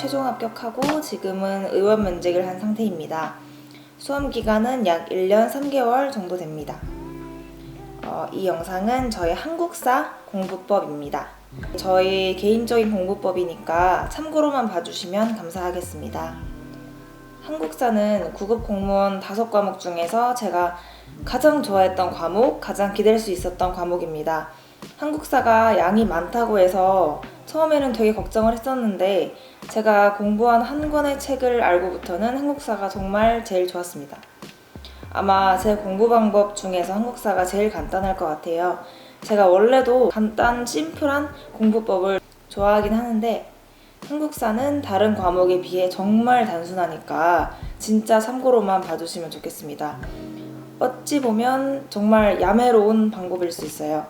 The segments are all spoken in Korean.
최종 합격하고 지금은 의원 면직을 한 상태입니다. 수험 기간은 약 1년 3개월 정도 됩니다. 어, 이 영상은 저희 한국사 공부법입니다. 저희 개인적인 공부법이니까 참고로만 봐주시면 감사하겠습니다. 한국사는 9급 공무원 5과목 중에서 제가 가장 좋아했던 과목, 가장 기댈 수 있었던 과목입니다. 한국사가 양이 많다고 해서 처음에는 되게 걱정을 했었는데 제가 공부한 한 권의 책을 알고부터는 한국사가 정말 제일 좋았습니다. 아마 제 공부 방법 중에서 한국사가 제일 간단할 것 같아요. 제가 원래도 간단, 심플한 공부법을 좋아하긴 하는데 한국사는 다른 과목에 비해 정말 단순하니까 진짜 참고로만 봐주시면 좋겠습니다. 어찌 보면 정말 야매로운 방법일 수 있어요.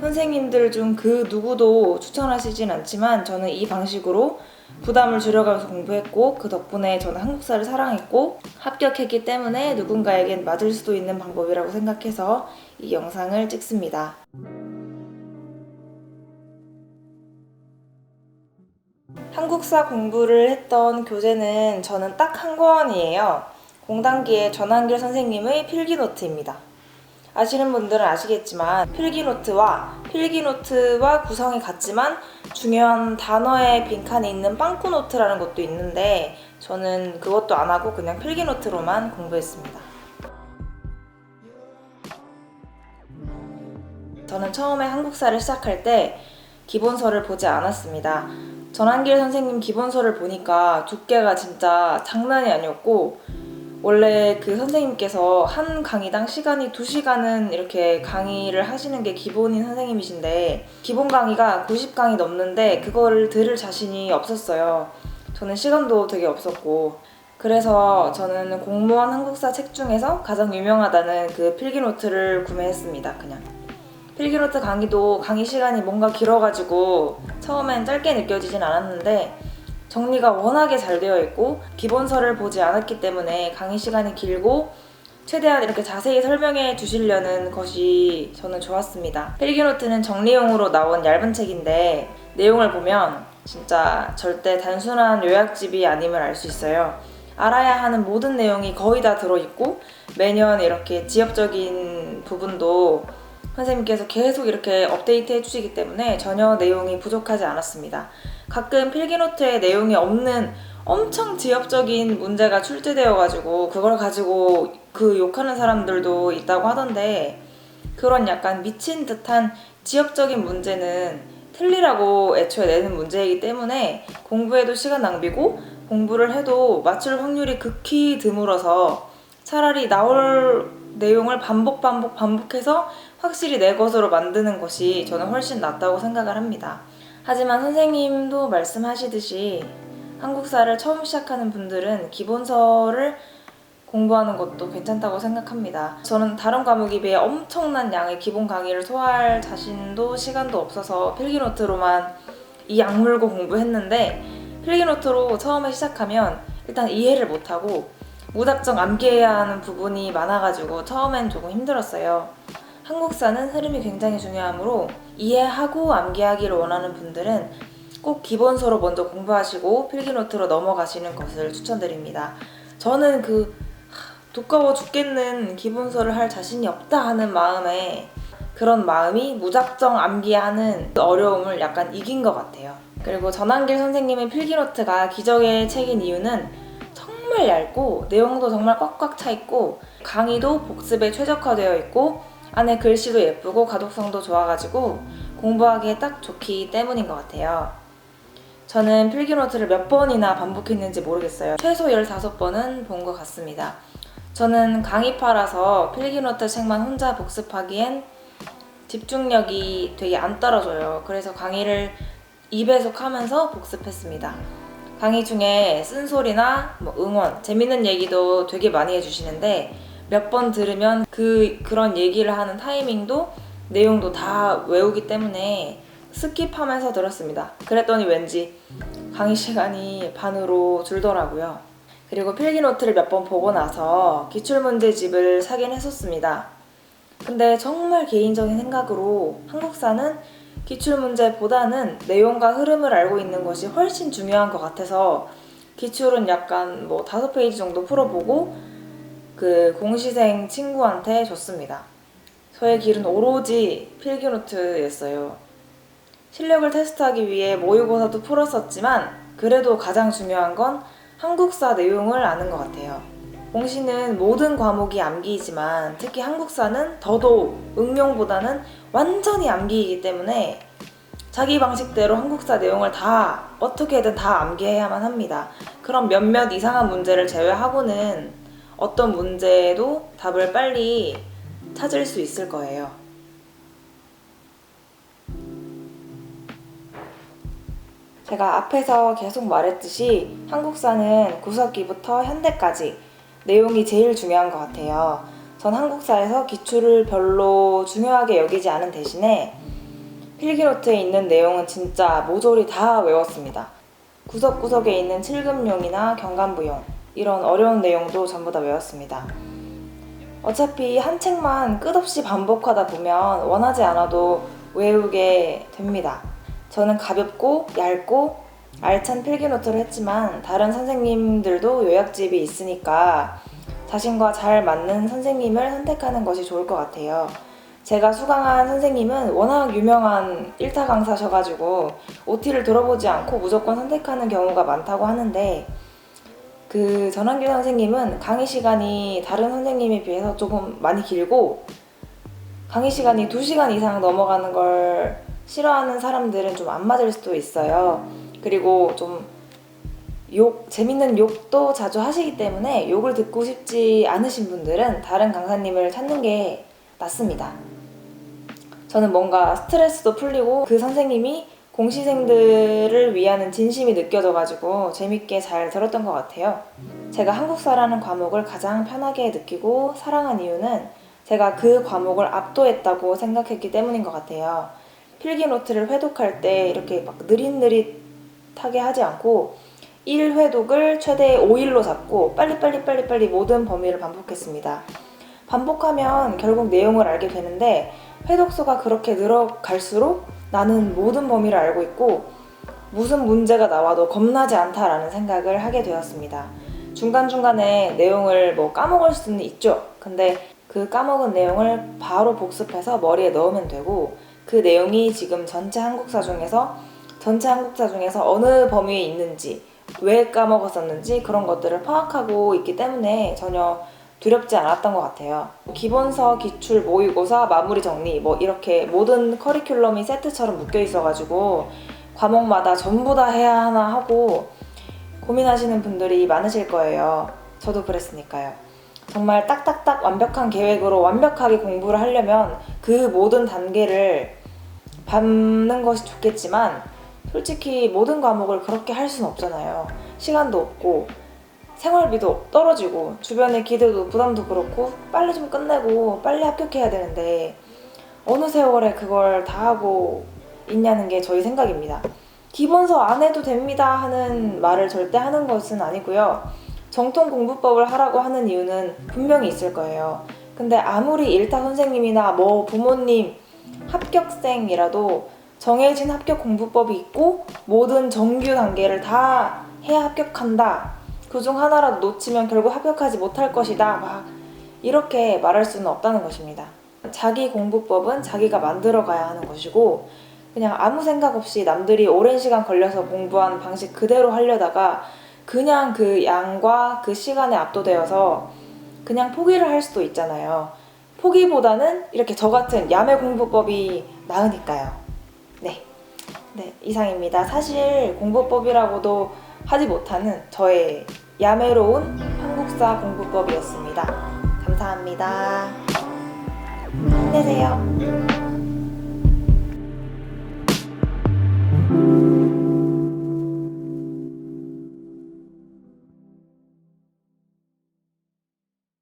선생님들 중 그 누구도 추천하시진 않지만 저는 이 방식으로 부담을 줄여가면서 공부했고 그 덕분에 저는 한국사를 사랑했고 합격했기 때문에 누군가에겐 맞을 수도 있는 방법이라고 생각해서 이 영상을 찍습니다. 한국사 공부를 했던 교재는 저는 딱 한 권이에요. 공단기의 전한길 선생님의 필기노트입니다. 아시는 분들은 아시겠지만 필기노트와 필기노트와 구성이 같지만 중요한 단어의 빈칸이 있는 빵꾸노트라는 것도 있는데 저는 그것도 안 하고 그냥 필기노트로만 공부했습니다. 저는 처음에 한국사를 시작할 때 기본서를 보지 않았습니다. 전한길 선생님 기본서를 보니까 두께가 진짜 장난이 아니었고 원래 그 선생님께서 한 강의당 시간이 2시간은 이렇게 강의를 하시는 게 기본인 선생님이신데 기본 강의가 90강이 넘는데 그거를 들을 자신이 없었어요. 저는 시간도 되게 없었고 그래서 저는 공무원 한국사 책 중에서 가장 유명하다는 그 필기노트를 구매했습니다. 그냥 필기노트 강의도 강의 시간이 뭔가 길어가지고 처음엔 짧게 느껴지진 않았는데 정리가 워낙에 잘 되어 있고 기본서를 보지 않았기 때문에 강의 시간이 길고 최대한 이렇게 자세히 설명해 주시려는 것이 저는 좋았습니다. 필기노트는 정리용으로 나온 얇은 책인데 내용을 보면 진짜 절대 단순한 요약집이 아님을 알 수 있어요. 알아야 하는 모든 내용이 거의 다 들어있고 매년 이렇게 지역적인 부분도 선생님께서 계속 이렇게 업데이트 해주시기 때문에 전혀 내용이 부족하지 않았습니다. 가끔 필기노트에 내용이 없는 엄청 지역적인 문제가 출제되어가지고 그걸 가지고 그 욕하는 사람들도 있다고 하던데 그런 약간 미친 듯한 지역적인 문제는 틀리라고 애초에 내는 문제이기 때문에 공부해도 시간 낭비고 공부를 해도 맞출 확률이 극히 드물어서 차라리 나올 내용을 반복 반복 반복해서 확실히 내 것으로 만드는 것이 저는 훨씬 낫다고 생각을 합니다. 하지만 선생님도 말씀하시듯이 한국사를 처음 시작하는 분들은 기본서를 공부하는 것도 괜찮다고 생각합니다. 저는 다른 과목에 비해 엄청난 양의 기본 강의를 소화할 자신도 시간도 없어서 필기노트로만 이 악물고 공부했는데 필기노트로 처음에 시작하면 일단 이해를 못하고 무작정 암기해야 하는 부분이 많아가지고 처음엔 조금 힘들었어요. 한국사는 흐름이 굉장히 중요하므로 이해하고 암기하기를 원하는 분들은 꼭 기본서로 먼저 공부하시고 필기노트로 넘어가시는 것을 추천드립니다. 저는 그 하, 두꺼워 죽겠는 기본서를 할 자신이 없다 하는 마음에 그런 마음이 무작정 암기하는 어려움을 약간 이긴 것 같아요. 그리고 전한길 선생님의 필기노트가 기적의 책인 이유는 정말 얇고 내용도 정말 꽉꽉 차 있고 강의도 복습에 최적화되어 있고 안에 글씨도 예쁘고 가독성도 좋아가지고 공부하기에 딱 좋기 때문인 것 같아요. 저는 필기노트를 몇 번이나 반복했는지 모르겠어요. 최소 15번은 본 것 같습니다. 저는 강의파라서 필기노트 책만 혼자 복습하기엔 집중력이 되게 안 떨어져요. 그래서 강의를 2배속 하면서 복습했습니다. 강의 중에 쓴소리나 뭐 응원, 재밌는 얘기도 되게 많이 해주시는데 몇 번 들으면 그, 그런 얘기를 하는 타이밍도 내용도 다 외우기 때문에 스킵하면서 들었습니다. 그랬더니 왠지 강의 시간이 반으로 줄더라고요. 그리고 필기노트를 몇 번 보고 나서 기출문제집을 사긴 했었습니다. 근데 정말 개인적인 생각으로 한국사는 기출 문제보다는 내용과 흐름을 알고 있는 것이 훨씬 중요한 것 같아서 기출은 약간 뭐 다섯 페이지 정도 풀어보고 그 공시생 친구한테 줬습니다. 저의 길은 오로지 필기노트였어요. 실력을 테스트하기 위해 모의고사도 풀었었지만 그래도 가장 중요한 건 한국사 내용을 아는 것 같아요. 공시는 모든 과목이 암기이지만 특히 한국사는 더더욱 응용보다는 완전히 암기이기 때문에 자기 방식대로 한국사 내용을 다 어떻게든 다 암기해야만 합니다. 그럼 몇몇 이상한 문제를 제외하고는 어떤 문제에도 답을 빨리 찾을 수 있을 거예요. 제가 앞에서 계속 말했듯이 한국사는 구석기부터 현대까지 내용이 제일 중요한 것 같아요. 전 한국사에서 기출을 별로 중요하게 여기지 않은 대신에 필기노트에 있는 내용은 진짜 모조리 다 외웠습니다. 구석구석에 있는 칠금용이나 경간부용 이런 어려운 내용도 전부 다 외웠습니다. 어차피 한 책만 끝없이 반복하다 보면 원하지 않아도 외우게 됩니다. 저는 가볍고 얇고 알찬 필기노트를 했지만 다른 선생님들도 요약집이 있으니까 자신과 잘 맞는 선생님을 선택하는 것이 좋을 것 같아요. 제가 수강한 선생님은 워낙 유명한 1타 강사셔가지고 OT를 들어보지 않고 무조건 선택하는 경우가 많다고 하는데 그 전환길 선생님은 강의 시간이 다른 선생님에 비해서 조금 많이 길고 강의 시간이 2시간 이상 넘어가는 걸 싫어하는 사람들은 좀 안 맞을 수도 있어요. 그리고 좀 욕, 재밌는 욕도 자주 하시기 때문에 욕을 듣고 싶지 않으신 분들은 다른 강사님을 찾는 게 낫습니다. 저는 뭔가 스트레스도 풀리고 그 선생님이 공시생들을 위하는 진심이 느껴져가지고 재밌게 잘 들었던 것 같아요. 제가 한국사라는 과목을 가장 편하게 느끼고 사랑한 이유는 제가 그 과목을 압도했다고 생각했기 때문인 것 같아요. 필기노트를 회독할 때 이렇게 막 느릿느릿하게 하지 않고 1회독을 최대 5일로 잡고 빨리빨리 빨리빨리 모든 범위를 반복했습니다. 반복하면 결국 내용을 알게 되는데 회독수가 그렇게 늘어갈수록 나는 모든 범위를 알고 있고 무슨 문제가 나와도 겁나지 않다라는 생각을 하게 되었습니다. 중간중간에 내용을 뭐 까먹을 수는 있죠. 근데 그 까먹은 내용을 바로 복습해서 머리에 넣으면 되고 그 내용이 지금 전체 한국사 중에서 전체 한국사 중에서 어느 범위에 있는지 왜 까먹었었는지 그런 것들을 파악하고 있기 때문에 전혀 두렵지 않았던 것 같아요. 기본서, 기출, 모의고사, 마무리 정리 뭐 이렇게 모든 커리큘럼이 세트처럼 묶여 있어가지고 과목마다 전부 다 해야 하나 하고 고민하시는 분들이 많으실 거예요. 저도 그랬으니까요. 정말 딱딱딱 완벽한 계획으로 완벽하게 공부를 하려면 그 모든 단계를 밟는 것이 좋겠지만 솔직히 모든 과목을 그렇게 할 수는 없잖아요. 시간도 없고 생활비도 떨어지고 주변의 기대도 부담도 그렇고 빨리 좀 끝내고 빨리 합격해야 되는데 어느 세월에 그걸 다 하고 있냐는 게 저희 생각입니다. 기본서 안 해도 됩니다 하는 말을 절대 하는 것은 아니고요. 정통 공부법을 하라고 하는 이유는 분명히 있을 거예요. 근데 아무리 일타 선생님이나 뭐 부모님 합격생이라도 정해진 합격 공부법이 있고 모든 정규 단계를 다 해야 합격한다. 그중 하나라도 놓치면 결국 합격하지 못할 것이다. 막 이렇게 말할 수는 없다는 것입니다. 자기 공부법은 자기가 만들어 가야 하는 것이고 그냥 아무 생각 없이 남들이 오랜 시간 걸려서 공부한 방식 그대로 하려다가 그냥 그 양과 그 시간에 압도되어서 그냥 포기를 할 수도 있잖아요. 포기보다는 이렇게 저 같은 야매 공부법이 나으니까요. 네. 네, 이상입니다. 사실 공부법이라고도 하지 못하는 저의 야매로운 한국사 공부법이었습니다. 감사합니다. 힘내세요.